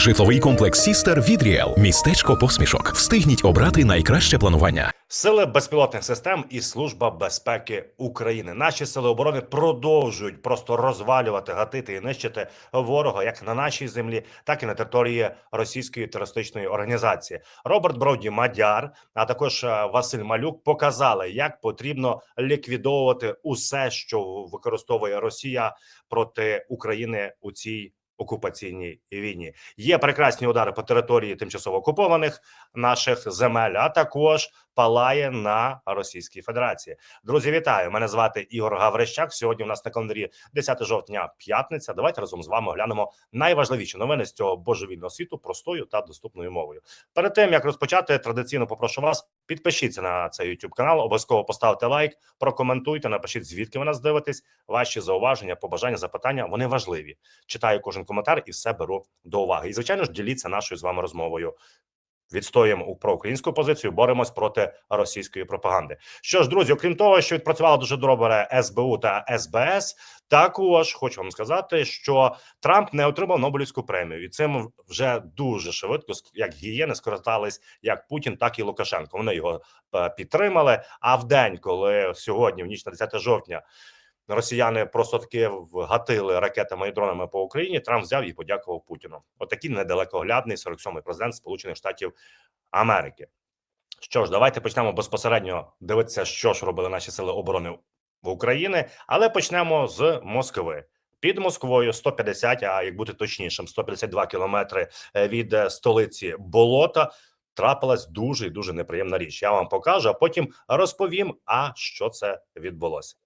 Житловий комплекс Сістер від Ріел. Містечко посмішок. Встигніть обрати найкраще планування. Сили безпілотних систем і служба безпеки України. Наші сили оборони продовжують просто розвалювати, гатити і нищити ворога як на нашій землі, так і на території російської терористичної організації. Роберт Броді Мадяр, а також е, Василь Малюк показали, як потрібно ліквідовувати усе, що використовує Росія проти України у цій окупаційній війні. Є прекрасні удари по території тимчасово окупованих наших земель, а також палає на Російській Федерації. Друзі, вітаю! Мене звати Ігор Гаврищак. Сьогодні у нас на календарі 10 жовтня, п'ятниця. Давайте разом з вами оглянемо найважливіші новини з цього божевільного світу простою та доступною мовою. Перед тим як розпочати, традиційно попрошу вас підпишіться на цей YouTube канал. Обов'язково поставте лайк, прокоментуйте, напишіть звідки ви нас дивитесь. Ваші зауваження, побажання, запитання вони важливі. Читаю кожен коментар і все беру до уваги. І звичайно ж, діліться нашою з вами розмовою. Відстоюємо проукраїнську позицію, боремось проти російської пропаганди. Що ж, друзі, окрім того, що відпрацювало дуже добре СБУ та СБС, також хочу вам сказати, що Трамп не отримав Нобелівську премію, і цим вже дуже швидко, як гієни, скористались як Путін, так і Лукашенко. Вони його е, підтримали. А в день, коли сьогодні, в ніч на 10 жовтня, росіяни просто таки вгатили ракетами і дронами по Україні. Трамп взяв і подякував Путіну. Отакий недалекоглядний 47-й президент Сполучених Штатів Америки. Що ж, давайте почнемо безпосередньо дивитися, що ж робили наші сили оборони в Україні, але почнемо з Москви. Під Москвою 150, а як бути точнішим, 152 кілометри е, від е, столиці болота. Трапилась дуже і дуже неприємна річ. Я вам покажу, а потім розповім, а що це відбулося.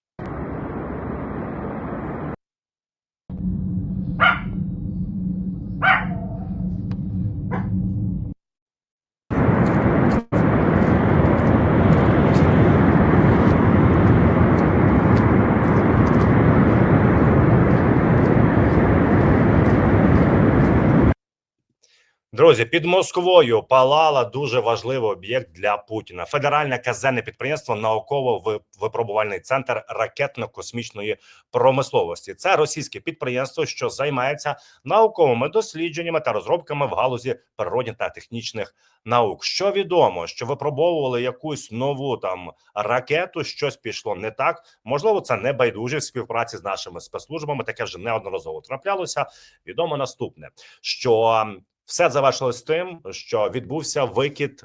Друзі, під Москвою палала дуже важливий об'єкт для Путіна. Федеральне казенне підприємство науково-випробувальний центр ракетно-космічної промисловості. Це російське підприємство, що займається науковими дослідженнями та розробками в галузі природних та технічних наук. Що відомо, що випробовували якусь нову там ракету, щось пішло не так. Можливо, це не байдуже в співпраці з нашими спецслужбами. Таке вже неодноразово траплялося. Відомо наступне, що все завершилось тим, що відбувся викид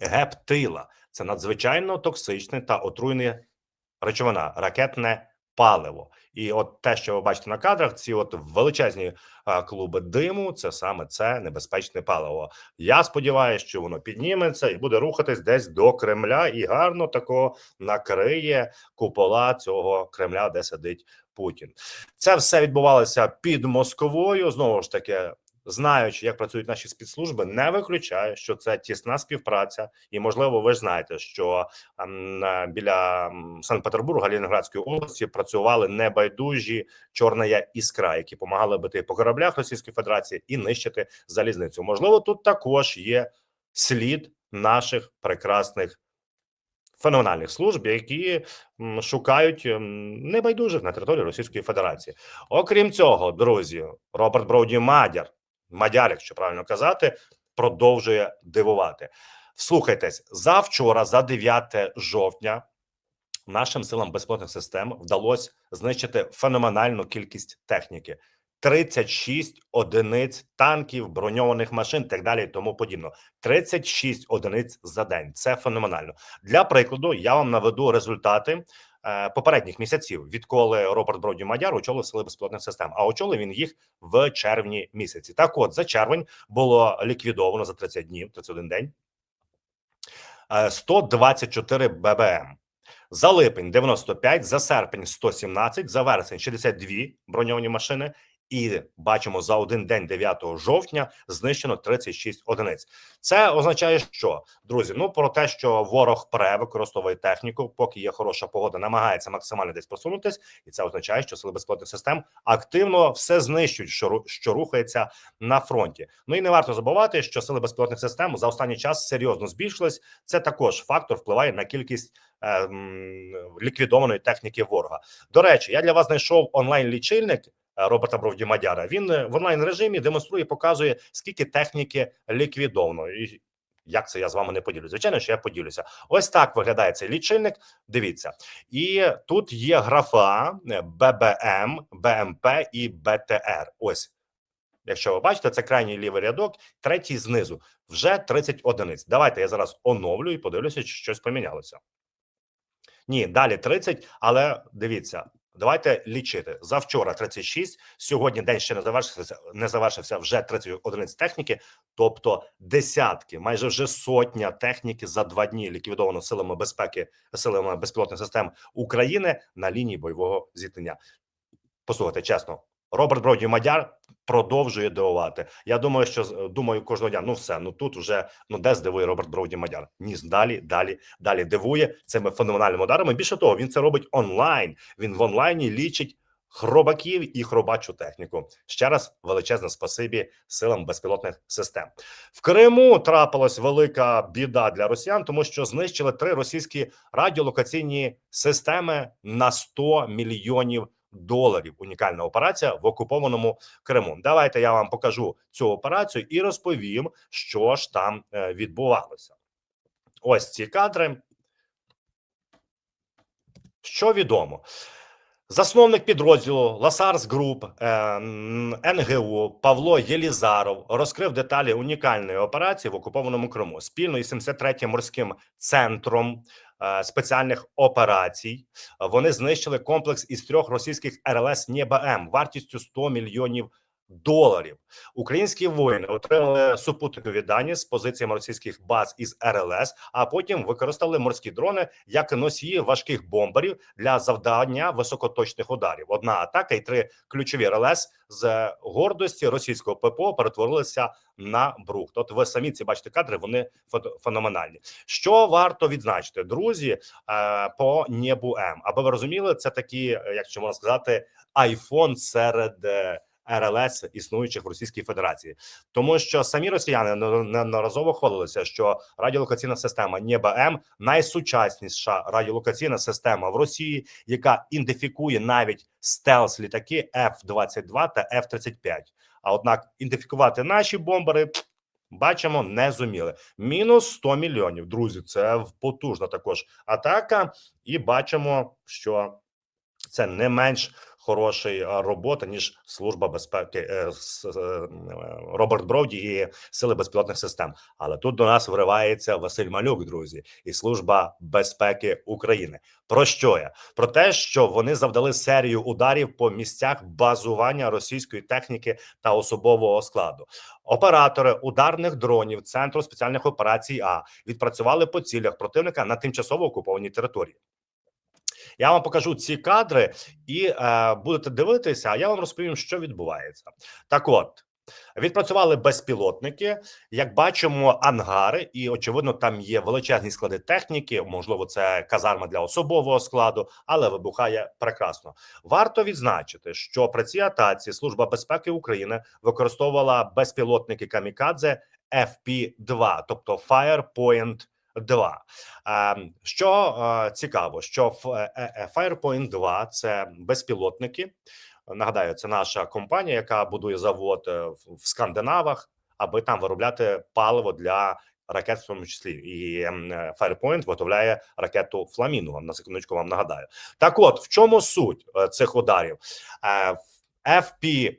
гептила. Це надзвичайно токсичне та отруйне речовина, ракетне паливо. І от те, що ви бачите на кадрах, ці от величезні клуби диму, це саме це небезпечне паливо. Я сподіваюся, що воно підніметься і буде рухатись десь до Кремля, і гарно тако накриє купола цього Кремля, де сидить Путін. Це все відбувалося під Москвою. Знову ж таки, знаючи, як працюють наші спецслужби, не виключаю, що це тісна співпраця, і можливо, ви ж знаєте, що ем, біля Санкт-Петербурга Ленінградської області працювали небайдужі чорна іскра, які допомагали бити по кораблях Російської Федерації і нищити залізницю. Можливо, тут також є слід наших прекрасних. Феноменальних служб, які шукають небайдужих на території Російської Федерації. Окрім цього, друзі, Роберт Броуді Мадяр, Мадяр, якщо правильно казати, продовжує дивувати. Слухайтесь, завчора, за 9 жовтня, нашим силам безпілотних систем вдалося знищити феноменальну кількість техніки. 36 одиниць танків, броньованих машин, так далі і тому подібно. 36 одиниць за день. Це феноменально. Для прикладу, я вам наведу результати попередніх місяців, відколи Роберт Броді Мадяр очолив сили безпілотних систем. А очолив він їх в червні місяці. Так, от за червень було ліквідовано за 30 днів, 31 день. е, 124 ББМ. За липень 95, за серпень 117, за вересень 62 броньовані машини. І бачимо за один день 9 жовтня знищено 36 одиниць. Це означає, що друзі, ну про те, що ворог пре використовує техніку, поки є хороша погода, намагається максимально десь просунутись, і це означає, що сили безпілотних систем активно все знищують, що що рухається на фронті. Ну і не варто забувати, що сили безпілотних систем за останній час серйозно збільшились. Це також фактор впливає на кількість ем, ліквідованої техніки ворога. До речі, я для вас знайшов онлайн лічильник Роберта Бровді-Мадяра. Він е, в онлайн режимі демонструє, показує, скільки техніки ліквідовано. І як це я з вами не поділюся? Звичайно, що я поділюся. Ось так виглядає цей лічильник. Дивіться, і тут є графа е, ББМ, БМП і БТР. Ось. Якщо ви бачите, це крайній лівий рядок, третій знизу вже 30 одиниць. Давайте я зараз оновлю і подивлюся, чи щось помінялося. Ні, далі 30, але дивіться, давайте лічити. Завчора 36, сьогодні день ще не завершився, не завершився вже 30 одиниць техніки, тобто десятки, майже вже сотня техніки за два дні ліквідовано силами безпеки, силами безпілотних систем України на лінії бойового зіткнення. Послухайте, чесно, Роберт Броді Мадяр продовжує дивувати. Я думаю, що з- думаю кожного дня. Ну все, ну тут вже ну де здивує Роберт Броді Мадяр. Ні, далі, далі, далі дивує цими феноменальними ударами. Більше того, він це робить онлайн. Він в онлайні лічить хробаків і хробачу техніку. Ще раз величезне спасибі силам безпілотних систем. В Криму трапилась велика біда для росіян, тому що знищили три російські радіолокаційні системи на 100 мільйонів доларів. Унікальна операція в окупованому Криму. Давайте я вам покажу цю операцію і розповім, що ж там е, відбувалося. Ось ці кадри. Що відомо? Засновник підрозділу Ласарс Груп е, НГУ Павло Єлізаров розкрив деталі унікальної операції в окупованому Криму спільно із 73-м морським центром спеціальних операцій. Вони знищили комплекс із трьох російських РЛС НІБМ вартістю 100 мільйонів доларів. Українські воїни отримали супутникові дані з позиціями російських баз із РЛС, а потім використали морські дрони як носії важких бомберів для завдання високоточних ударів. Одна атака і три ключові РЛС з гордості російського ППО перетворилися на брухт. От ви самі ці бачите кадри, вони феноменальні. Що варто відзначити, друзі, е, по небу М, аби ви розуміли, це такі, е, як можна сказати, айфон серед. РЛС існуючих в Російській Федерації, тому що самі росіяни не- неодноразово хвалилися, що радіолокаційна система НЕБА-М найсучасніша радіолокаційна система в Росії, яка ідентифікує навіть стелс літаки F-22 та F-35. А однак ідентифікувати наші бомбери бачимо не зуміли. Мінус 100 мільйонів. Друзі, це потужна також атака, і бачимо, що це не менш хороший а, робота ніж служба безпеки е, е, Роберт Броуді і сили безпілотних систем. Але тут до нас вривається Василь Малюк, друзі, і служба безпеки України. Про що я? Про те, що вони завдали серію ударів по місцях базування російської техніки та особового складу. Оператори ударних дронів Центру спеціальних операцій А відпрацювали по цілях противника на тимчасово окупованій території. Я вам покажу ці кадри і е, будете дивитися. А я вам розповім, що відбувається. Так, от відпрацювали безпілотники. Як бачимо, ангари, і очевидно, там є величезні склади техніки. Можливо, це казарма для особового складу, але вибухає прекрасно. Варто відзначити, що при цій атаці Служба безпеки України використовувала безпілотники камікадзе FP-2, тобто Firepoint 2. Е, Що е, цікаво, що е, е, Firepoint 2 – це безпілотники. Нагадаю, це наша компанія, яка будує завод в Скандинавах, аби там виробляти паливо для ракет, в тому числі. І ем, Firepoint виготовляє ракету Фламінго. На секундочку вам нагадаю. Так, от в чому суть цих ударів? FP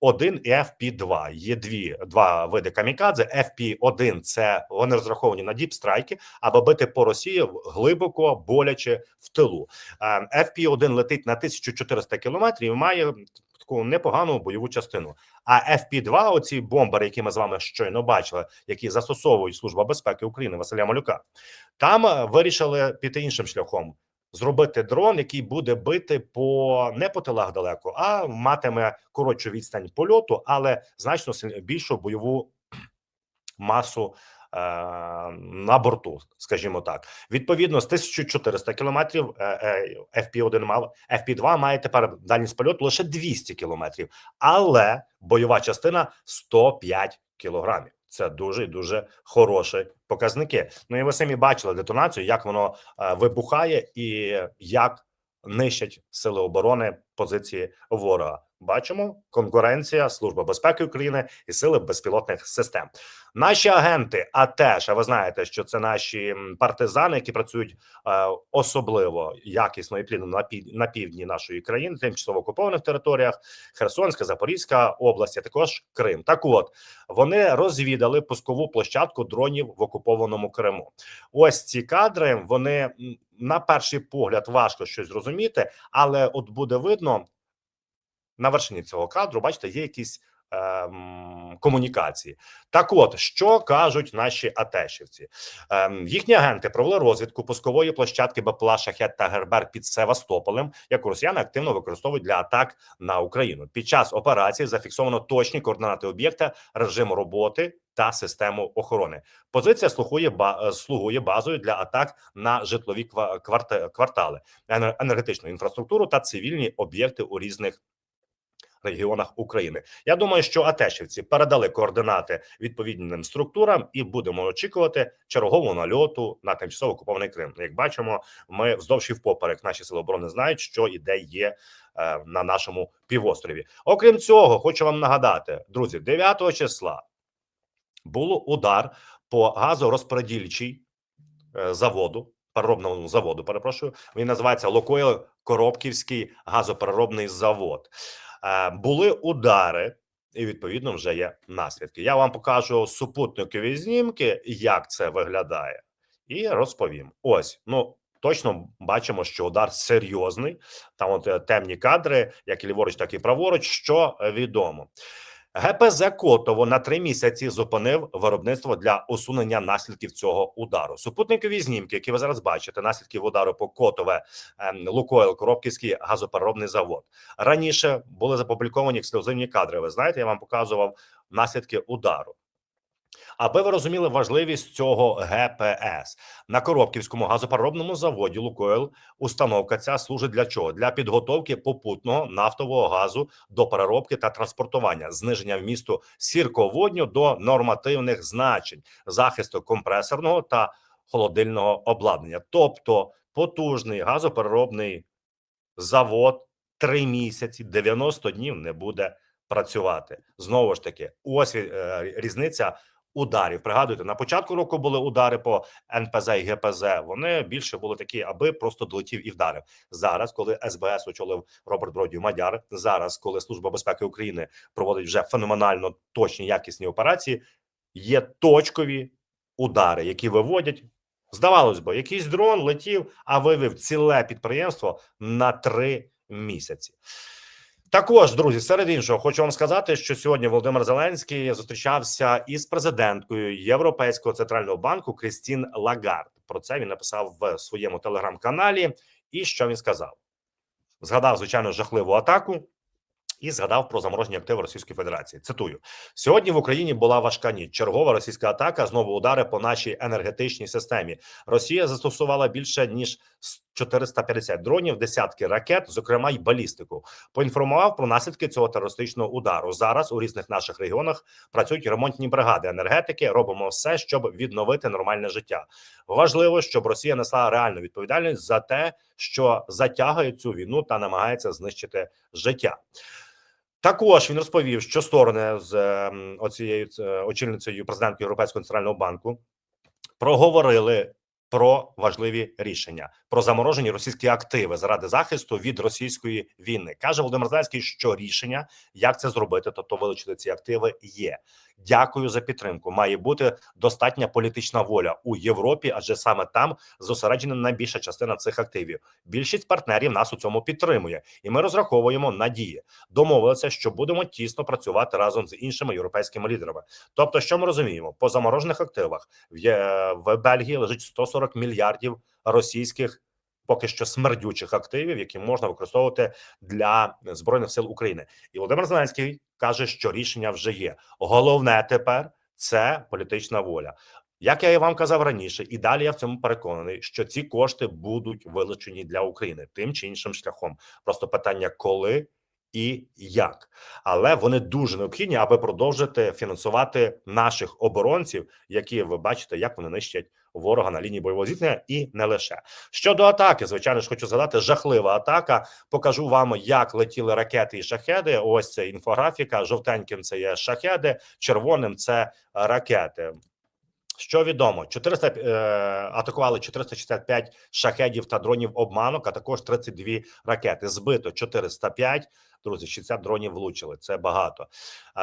1 і FP2 є дві два види камікадзе. FP1 – це вони розраховані на діпстрайки, аби бити по Росії глибоко боляче в тилу. Е, FP1 летить на 1400 кілометрів і має таку непогану бойову частину. А FP2 – оці бомбери, які ми з вами щойно бачили, які застосовують служба безпеки України Василя Малюка, там е, вирішили піти іншим шляхом. Зробити дрон, який буде бити по не по тилах далеко, а матиме коротшу відстань польоту, але значно більшу бойову масу е, на борту, скажімо так. Відповідно, з 1400 кілометрів е, е, FP1 мав FP2 має тепер дальність польоту лише 200 кілометрів, але бойова частина 105 кілограмів. Це дуже і дуже хороші показники. Ну і ви самі бачили детонацію, як воно е, вибухає і як нищать сили оборони позиції ворога. Бачимо конкуренція Служби безпеки України і сили безпілотних систем. Наші агенти, а теж а ви знаєте, що це наші партизани, які працюють е, особливо якісно і плідно на пів, на півдні нашої країни, тимчасово окупованих територіях, Херсонська, Запорізька область, а також Крим. Так, от вони розвідали пускову площадку дронів в окупованому Криму. Ось ці кадри. Вони на перший погляд важко щось зрозуміти, але от буде видно на вершині цього кадру. Бачите, є якісь. ем, Комунікації так, от що кажуть наші атешівці, ем, їхні агенти провели розвідку пускової площадки БПЛА Шахет та Гербер під Севастополем, яку росіяни активно використовують для атак на Україну. Під час операції зафіксовано точні координати об'єкта, режим роботи та систему охорони. Позиція слугує е, слугує базою для атак на житлові ква- квартали, енергетичну інфраструктуру та цивільні об'єкти у різних. Регіонах України я думаю, що Атешівці передали координати відповідним структурам, і будемо очікувати чергового нальоту на тимчасово окупований Крим. Як бачимо, ми вздовж і впоперек наші сили оборони знають, що і де є е, на нашому півострові. Окрім цього, хочу вам нагадати, друзі, 9 числа було удар по газорозподільчій е, заводу, переробному заводу. Перепрошую, він називається Лукойл Коробківський газопереробний завод. Е, Були удари, і відповідно вже є наслідки. Я вам покажу супутникові знімки, як це виглядає, і розповім. Ось ну. Точно бачимо, що удар серйозний. Там от е, темні кадри, як і ліворуч, так і праворуч. Що е, відомо, ГПЗ Котово на три місяці зупинив виробництво для усунення наслідків цього удару. Супутникові знімки, які ви зараз бачите, наслідків удару по Котове ем, Лукойл Коробківський газопереробний завод. Раніше були запубліковані ексклюзивні кадри. Ви знаєте, я вам показував наслідки удару. Аби ви розуміли важливість цього ГПС на Коробківському газопереробному заводі Лукойл установка ця служить для чого? Для підготовки попутного нафтового газу до переробки та транспортування, зниження вмісту сірководню до нормативних значень, захисту компресорного та холодильного обладнання, тобто потужний газопереробний завод три місяці, 90 днів не буде працювати. Знову ж таки, ось е, різниця ударів. Пригадуйте, на початку року були удари по НПЗ і ГПЗ. Вони більше були такі, аби просто долетів і вдарив. Зараз, коли СБС очолив Роберт Бродів Мадяр, зараз, коли Служба безпеки України проводить вже феноменально точні якісні операції, є точкові удари, які виводять. Здавалось би, якийсь дрон летів, а вивів ціле підприємство на три місяці. Також, друзі, серед іншого, хочу вам сказати, що сьогодні Володимир Зеленський зустрічався із президенткою Європейського центрального банку Крістін Лагард. Про це він написав в своєму телеграм-каналі. І що він сказав? Згадав звичайно жахливу атаку. І згадав про заморожені активи Російської Федерації. Цитую: сьогодні в Україні була важка ніч. Чергова російська атака. Знову удари по нашій енергетичній системі. Росія застосувала більше ніж 450 дронів, десятки ракет, зокрема й балістику. Поінформував про наслідки цього терористичного удару. Зараз у різних наших регіонах працюють ремонтні бригади енергетики. Робимо все, щоб відновити нормальне життя. Важливо, щоб Росія несла реальну відповідальність за те, що затягує цю війну та намагається знищити життя. Також він розповів, що сторони з ем, оцією е, очільницею президентки Європейського центрального банку проговорили про важливі рішення про заморожені російські активи заради захисту від російської війни. каже Володимир Зеленський, що рішення, як це зробити, тобто вилучити ці активи, є. Дякую за підтримку. Має бути достатня політична воля у Європі, адже саме там зосереджена найбільша частина цих активів. Більшість партнерів нас у цьому підтримує, і ми розраховуємо надії. Домовилися, що будемо тісно працювати разом з іншими європейськими лідерами. Тобто, що ми розуміємо, по заморожених активах в, Бельгії лежить 140 мільярдів російських. Поки що смердючих активів, які можна використовувати для збройних сил України, і Володимир Зеленський каже, що рішення вже є. Головне тепер це політична воля. Як я і вам казав раніше, і далі я в цьому переконаний, що ці кошти будуть вилучені для України тим чи іншим шляхом. Просто питання, коли і як, але вони дуже необхідні, аби продовжити фінансувати наших оборонців, які ви бачите, як вони нищать ворога на лінії бойового зіткнення, і не лише щодо атаки. Звичайно ж, хочу згадати жахлива атака. Покажу вам, як летіли ракети і шахеди. Ось це інфографіка. Жовтеньким це є шахеди, червоним це ракети. Що відомо, 400, е, атакували 465 шахедів та дронів обманок, а також 32 ракети. Збито 405. Друзі, 60 дронів влучили. Це багато.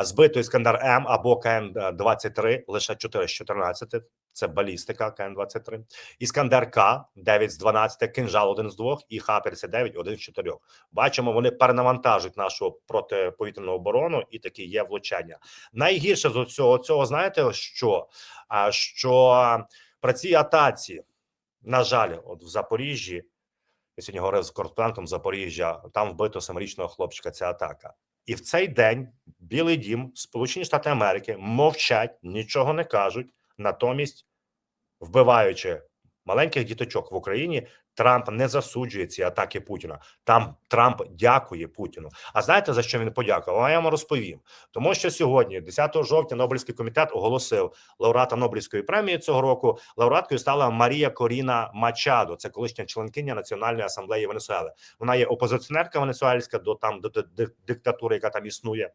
Збито Іскандер М або КН 23 лише 4 з 14. Це балістика КН 23 Іскандер К 9 з 12, кинжал 1 з 2 і Х-59 1 з 4. Бачимо, вони перенавантажують нашу протиповітряну оборону, і такі є влучання. Найгірше з цього цього знаєте що? Що при цій атаці, на жаль, от в Запоріжжі, я сьогодні говорив з кореспондентом Запоріжжя, там вбито семирічного хлопчика. Ця атака. І в цей день Білий Дім, Сполучені Штати Америки мовчать, нічого не кажуть. Натомість, вбиваючи маленьких діточок в Україні, Трамп не засуджує ці атаки Путіна. Там Трамп дякує Путіну. А знаєте за що він подякував? А я вам розповім. Тому що сьогодні, 10 жовтня, Нобелівський комітет оголосив лауреата Нобелівської премії цього року. Лауреаткою стала Марія Коріна Мачадо. Це колишня членкиня Національної асамблеї Венесуели. Вона є опозиціонерка венесуельська до там до, диктатури, яка там існує.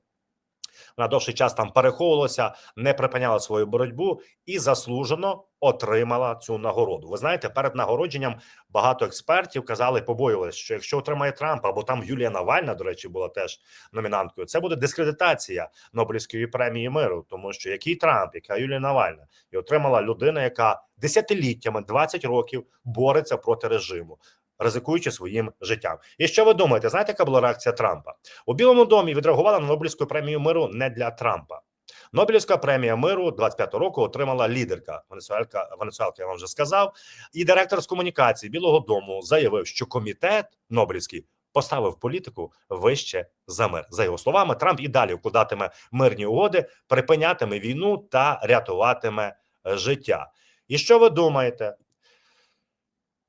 Вона довший час там переховувалася, не припиняла свою боротьбу і заслужено отримала цю нагороду. Ви знаєте, перед нагородженням багато експертів казали, побоювалися, що якщо отримає Трамп або там Юлія Навальна, до речі, була теж номінанткою. Це буде дискредитація Нобелівської премії миру, тому що який Трамп, яка Юлія Навальна, і отримала людина, яка десятиліттями 20 років бореться проти режиму. Ризикуючи своїм життям, і що ви думаєте? Знаєте, яка була реакція Трампа у Білому домі? Відреагувала на Нобелівську премію миру не для Трампа. Нобелівська премія миру 25-го року отримала лідерка Венесуелька Венесуелка, я вам вже сказав. І директор з комунікації Білого Дому заявив, що комітет Нобелівський поставив політику вище за мир. За його словами, Трамп і далі укладатиме мирні угоди, припинятиме війну та рятуватиме е, життя. І що ви думаєте?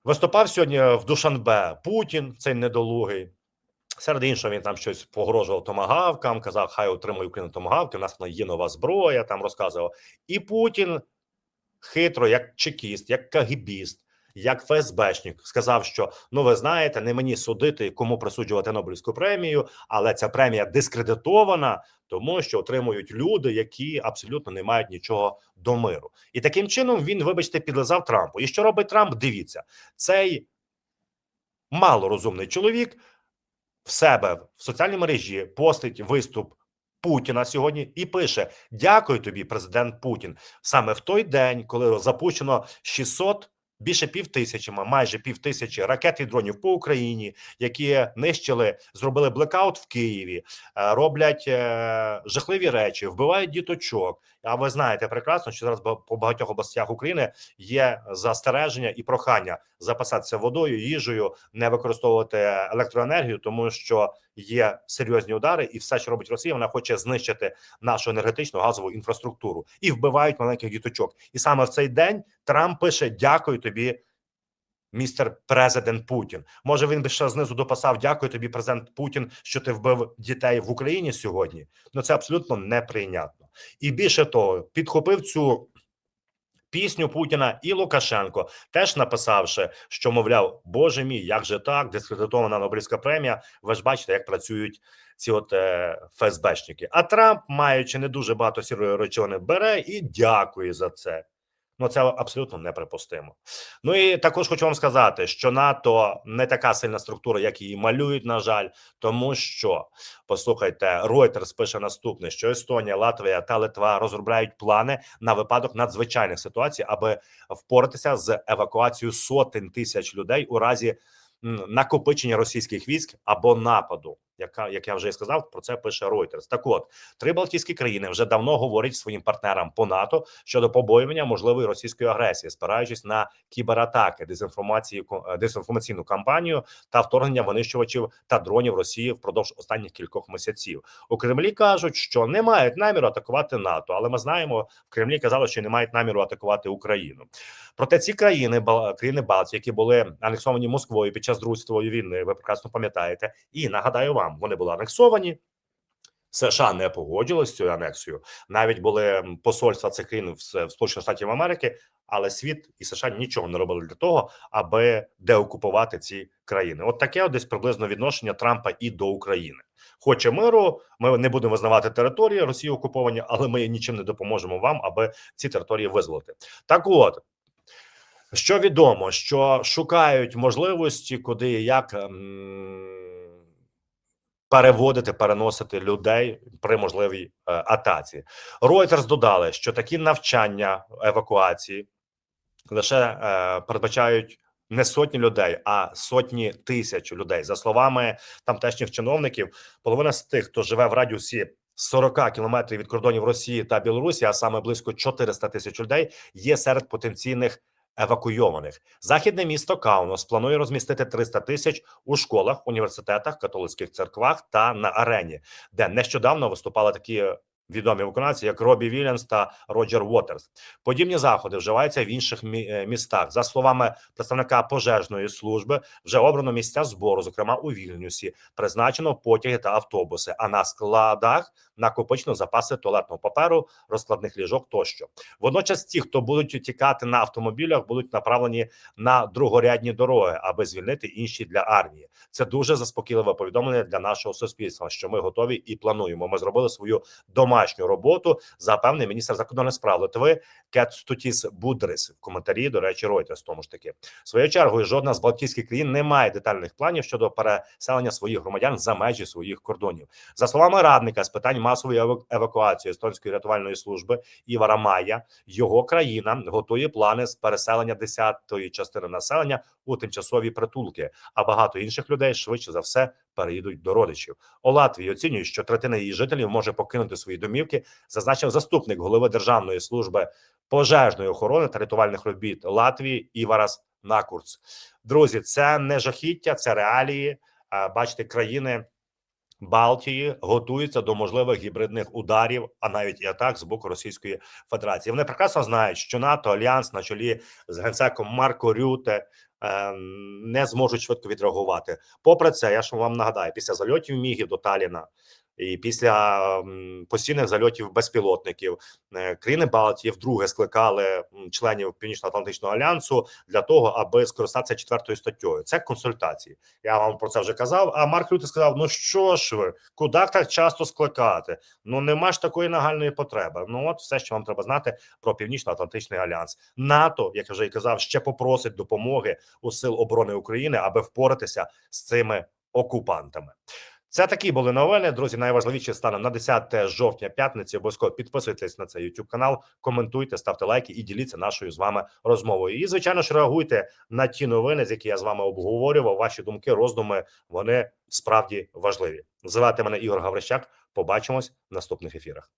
Виступав сьогодні в Душанбе Путін, цей недолугий. Серед іншого, він там щось погрожував томагавкам, казав, хай отримує Україну томагавки. У нас є нова зброя. Там розказував. І Путін хитро, як чекіст, як кагібіст, як ФСБшник, сказав, що ну ви знаєте, не мені судити, кому присуджувати Нобелівську премію, але ця премія дискредитована, тому що отримують люди, які абсолютно не мають нічого до миру. І таким чином він, вибачте, підлизав Трампу. І що робить Трамп? Дивіться, цей малорозумний чоловік в себе в соціальній мережі постить виступ Путіна сьогодні і пише: Дякую тобі, президент Путін. Саме в той день, коли запущено 600 Більше пів тисячі, майже пів тисячі ракет і дронів по Україні, які нищили, зробили блекаут в Києві, е, роблять е, жахливі речі, вбивають діточок. А ви знаєте прекрасно, що зараз по багатьох областях України є застереження і прохання запасатися водою, їжею, не використовувати електроенергію, тому що є серйозні удари, і все, що робить Росія, вона хоче знищити нашу енергетичну газову інфраструктуру і вбивають маленьких діточок. І саме в цей день Трамп пише: Дякую тобі. Містер президент Путін, може він би ще знизу дописав Дякую тобі, президент Путін, що ти вбив дітей в Україні сьогодні. Ну це абсолютно неприйнятно. І більше того, підхопив цю пісню Путіна і Лукашенко, теж написавши, що мовляв, Боже мій, як же так, дискредитована Нобелівська премія. Ви ж бачите, як працюють ці от е, ФСБшники. А Трамп, маючи не дуже багато сірої речовини, бере і дякує за це. Ну, це абсолютно неприпустимо. Ну і також хочу вам сказати, що НАТО не така сильна структура, як її малюють, на жаль, тому що послухайте, Reuters пише наступне: що Естонія, Латвія та Литва розробляють плани на випадок надзвичайних ситуацій, аби впоратися з евакуацією сотень тисяч людей у разі накопичення російських військ або нападу. Яка як я вже сказав, про це пише Reuters. Так, от три Балтійські країни вже давно говорять своїм партнерам по НАТО щодо побоювання можливої російської агресії, спираючись на кібератаки, дезінформації дезінформаційну кампанію та вторгнення винищувачів та дронів Росії впродовж останніх кількох місяців. У Кремлі кажуть, що не мають наміру атакувати НАТО, але ми знаємо, в Кремлі казали, що не мають наміру атакувати Україну. Проте ці країни країни Балтії, які були анексовані Москвою під час Другої світової війни, ви прекрасно пам'ятаєте, і нагадаю вам там вони були анексовані. США не погодились з цією анексією. Навіть були посольства цих країн в, Сполучених Штатів Америки, але світ і США нічого не робили для того, аби деокупувати ці країни. От таке десь приблизно відношення Трампа і до України. Хоче миру, ми не будемо визнавати території Росії окуповані, але ми нічим не допоможемо вам, аби ці території визволити. Так от. Що відомо, що шукають можливості, куди і як ем, переводити, переносити людей при можливій е, атаці. Reuters додали, що такі навчання евакуації лише е, передбачають не сотні людей, а сотні тисяч людей. За словами тамтешніх чиновників, половина з тих, хто живе в радіусі 40 кілометрів від кордонів Росії та Білорусі, а саме близько 400 тисяч людей, є серед потенційних евакуйованих. Західне місто Каунос планує розмістити 300 тисяч у школах, університетах, католицьких церквах та на арені, де нещодавно виступали такі відомі виконавці, як Робі Вільямс та Роджер Уотерс. Подібні заходи вживаються в інших е, містах. За словами представника пожежної служби, вже обрано місця збору, зокрема у Вільнюсі, призначено потяги та автобуси. А на складах накопичено запаси туалетного паперу, розкладних ліжок тощо. Водночас, ті, хто будуть тікати на автомобілях, будуть направлені на другорядні дороги, аби звільнити інші для армії. Це дуже заспокійливе повідомлення для нашого суспільства, що ми готові і плануємо. Ми зробили свою домашню роботу. Запевнив міністр закордонних справ Литви Кет Стутіс Будрис в коментарі. До речі, Reuters тому ж таки своєю чергою. Жодна з Балтійських країн не має детальних планів щодо переселення своїх громадян за межі своїх кордонів. За словами радника з питань масової евакуації естонської рятувальної служби Івара Майя, його країна готує плани з переселення десятої частини населення у тимчасові притулки. А багато інших людей швидше за все переїдуть до родичів. У Латвії оцінюють, що третина її жителів може покинути свої домівки, зазначив заступник голови Державної служби пожежної охорони та рятувальних робіт Латвії Іварас Накурц. Друзі, це не жахіття, це реалії. Бачите, країни Балтії готуються до можливих гібридних ударів, а навіть і атак з боку Російської Федерації. Вони прекрасно знають, що НАТО альянс на чолі з генсеком Марко Рюте е, не зможуть швидко відреагувати. Попри це, я ж вам нагадаю, після зальотів мігів до Таліна і після постійних зальотів безпілотників е, країни Балтії вдруге скликали членів Північно-Атлантичного альянсу для того, аби скористатися четвертою статтєю. Це консультації. Я вам про це вже казав. А Марк Рюте сказав: ну що ж ви, куди так часто скликати? Ну нема ж такої нагальної потреби. Ну от все, що вам треба знати про Північно-Атлантичний альянс. НАТО, як я вже і казав, ще попросить допомоги у сил оборони України, аби впоратися з цими окупантами. Це такі були новини. Друзі, найважливіше стане на 10 жовтня п'ятниці. Обов'язково підписуйтесь на цей YouTube канал, коментуйте, ставте лайки і діліться нашою з вами розмовою. І звичайно ж реагуйте на ті новини, з які я з вами обговорював. Ваші думки, роздуми вони справді важливі. Звати мене Ігор Гаврищак. Побачимось в наступних ефірах.